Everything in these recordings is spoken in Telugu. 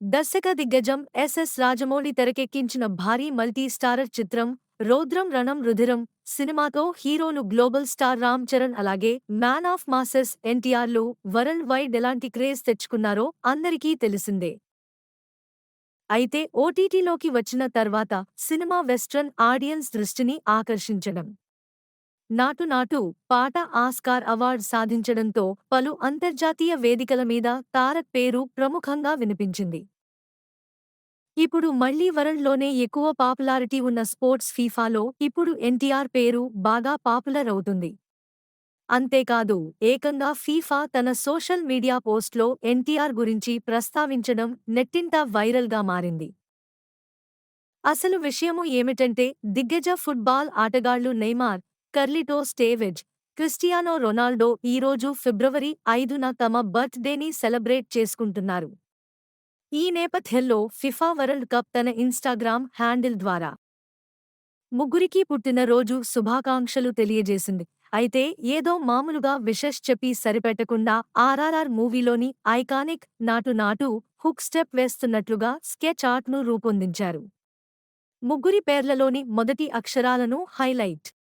దర్శక దిగ్గజం ఎస్ఎస్ రాజమౌళి తెరకెక్కించిన భారీ మల్టీ స్టారర్ చిత్రం రౌద్రం రణం రుధిరం సినిమాతో హీరోలు గ్లోబల్ స్టార్ రామ్ చరణ్ అలాగే మ్యాన్ ఆఫ్ మాసెస్ ఎన్టీఆర్లు వరల్డ్ వైడ్ ఎలాంటి క్రేజ్ తెచ్చుకున్నారో అందరికీ తెలిసిందే. అయితే ఓటీటీలోకి వచ్చిన తర్వాత సినిమా వెస్ట్రన్ ఆడియన్స్ దృష్టిని ఆకర్షించడం. నాటు నాటు పాట ఆస్కార్ అవార్డ్ సాధించడంతో పలు అంతర్జాతీయ వేదికల మీద తారక్ పేరు ప్రముఖంగా వినిపించింది. ఇప్పుడు మళ్ళీ వరల్డ్లోనే ఎక్కువ పాపులారిటీ ఉన్న స్పోర్ట్స్ ఫీఫాలో ఇప్పుడు ఎన్టీఆర్ పేరు బాగా పాపులర్ అవుతుంది. అంతేకాదు ఏకంగా ఫీఫా తన సోషల్ మీడియా పోస్ట్లో ఎన్టీఆర్ గురించి ప్రస్తావించడం నెట్టింట వైరల్గా మారింది. అసలు విషయము ఏమిటంటే దిగ్గజ ఫుట్బాల్ ఆటగాళ్ళు Neymar Carlos Tevez Cristiano Ronaldo ఈరోజు ఫిబ్రవరి ఐదున తమ బర్త్డేని సెలబ్రేట్ చేసుకుంటున్నారు. ఈ నేపథ్యంలో ఫిఫా వరల్డ్ కప్ తన ఇన్స్టాగ్రామ్ హ్యాండిల్ ద్వారా. ముగ్గురికి పుట్టినరోజు శుభాకాంక్షలు తెలియజేసింది. అయితే ఏదో మామూలుగా విషెస్ చెప్పి సరిపెట్టకుండా RRR మూవీలోని iconic Naatu Naatu hook step వేస్తున్నట్లుగా sketch ఆర్ట్ను రూపొందించారు. ముగ్గురి పేర్లలోని మొదటి అక్షరాలను హైలైట్.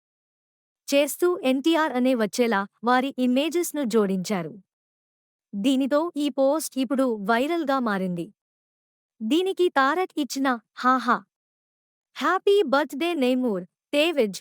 చేస్తూ ఎన్టీఆర్ అనే వచ్చేలా వారి ఇమేజెస్ను జోడించారు. దీనితో ఈ పోస్ట్ ఇప్పుడు వైరల్గా మారింది. దీనికి తారక్ ఇచ్చిన హాహా. Happy birthday నేమూర్ తేవెజ్